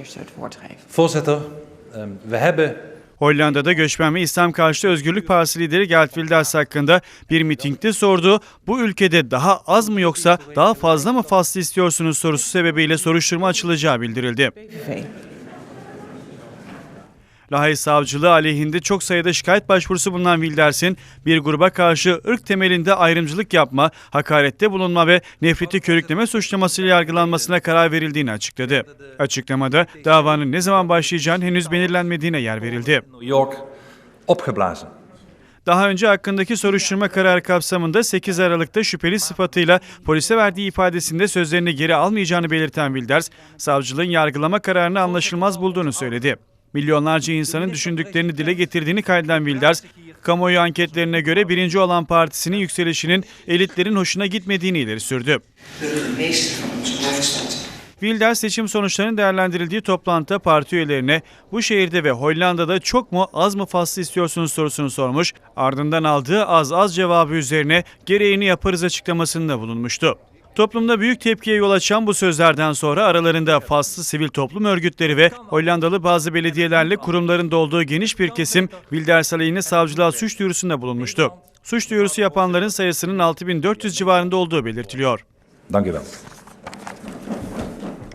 Eerst het woord geven. Voorzitter, ehm, we hebben Hollanda'da Göçmen ve İslam Karşıtı Özgürlük Partisi lideri Gert Wilders hakkında bir mitingde sorduğu bu ülkede daha az mı yoksa daha fazla mı faslı istiyorsunuz sorusu sebebiyle soruşturma açılacağı bildirildi. Lahey Savcılığı aleyhinde çok sayıda şikayet başvurusu bulunan Wilders'in bir gruba karşı ırk temelinde ayrımcılık yapma, hakarette bulunma ve nefreti körükleme suçlamasıyla yargılanmasına karar verildiğini açıkladı. Açıklamada davanın ne zaman başlayacağının henüz belirlenmediğine yer verildi. New York opgeblazen. Daha önce hakkındaki soruşturma kararı kapsamında 8 Aralık'ta şüpheli sıfatıyla polise verdiği ifadesinde sözlerini geri almayacağını belirten Wilders, savcılığın yargılama kararını anlaşılmaz bulduğunu söyledi. Milyonlarca insanın düşündüklerini dile getirdiğini kaydeden Wilders, kamuoyu anketlerine göre birinci olan partisinin yükselişinin elitlerin hoşuna gitmediğini ileri sürdü. Wilders seçim sonuçlarının değerlendirildiği toplantıda parti üyelerine bu şehirde ve Hollanda'da çok mu az mı faslı istiyorsunuz sorusunu sormuş, ardından aldığı az az cevabı üzerine gereğini yaparız açıklamasında bulunmuştu. Toplumda büyük tepkiye yol açan bu sözlerden sonra aralarında faslı sivil toplum örgütleri ve Hollandalı bazı belediyelerle kurumların olduğu geniş bir kesim Wilders aleyhine savcılığa suç duyurusunda bulunmuştu. Suç duyurusu yapanların sayısının 6400 civarında olduğu belirtiliyor. Dank u wel.